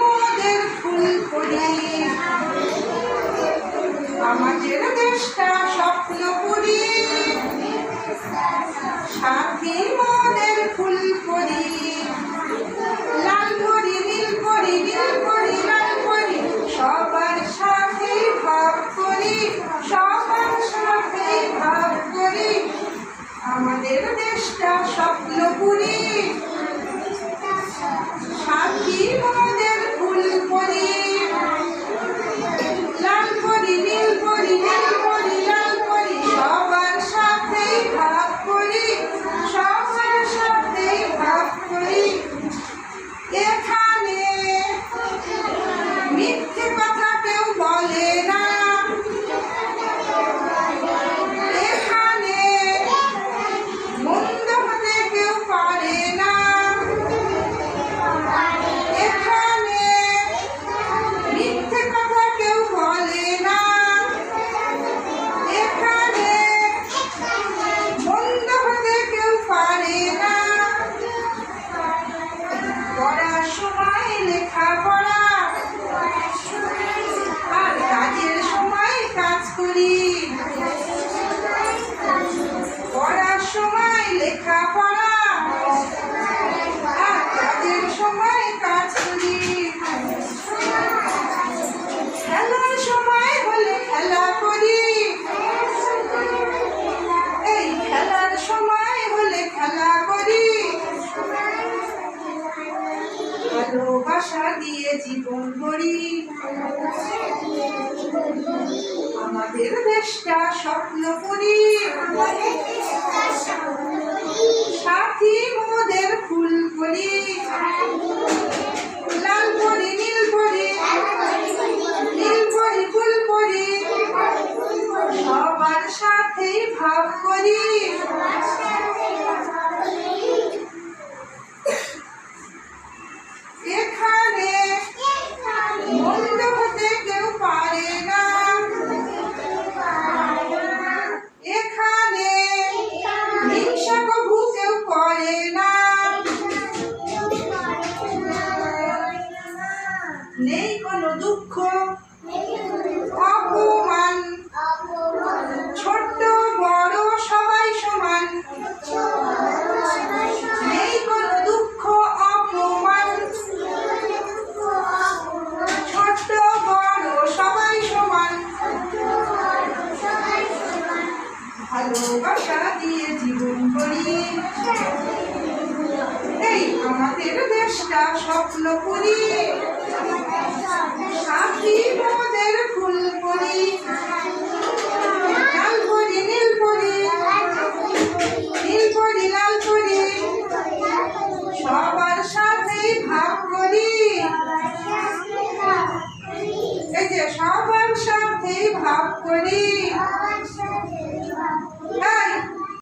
মোদের ফুল আমাদের দেশটা সময় লেখাপড়া। আর কাজের সময় কাজ করি। পড়ার সময় লেখাপড়া ভালোবাসা দিয়ে জীবন করি আমাদের দেশটা স্বপ্ন করি। সাথী মোদের ফুল করি। লাল করি, নীল করি। নীল করি, ফুল করি। সবার সাথেই ভাব করি। দুঃখ, অপমান। ছোট্ট, বড়, সবাই সমান। নেই কোনো দুঃখ, অপমান। ছোট্ট, বড়, সবাই সমান। ভালোবাসা দিয়ে জীবন করি। এই আমাদের দেশটা স্বপ্ন করি। সাথী মোদের ফুল করি। লাল নীল করি। নীল করি, লাল করি। সবার সাথেই ভাব করি। এই যে সবার সাথেই ভাব করি।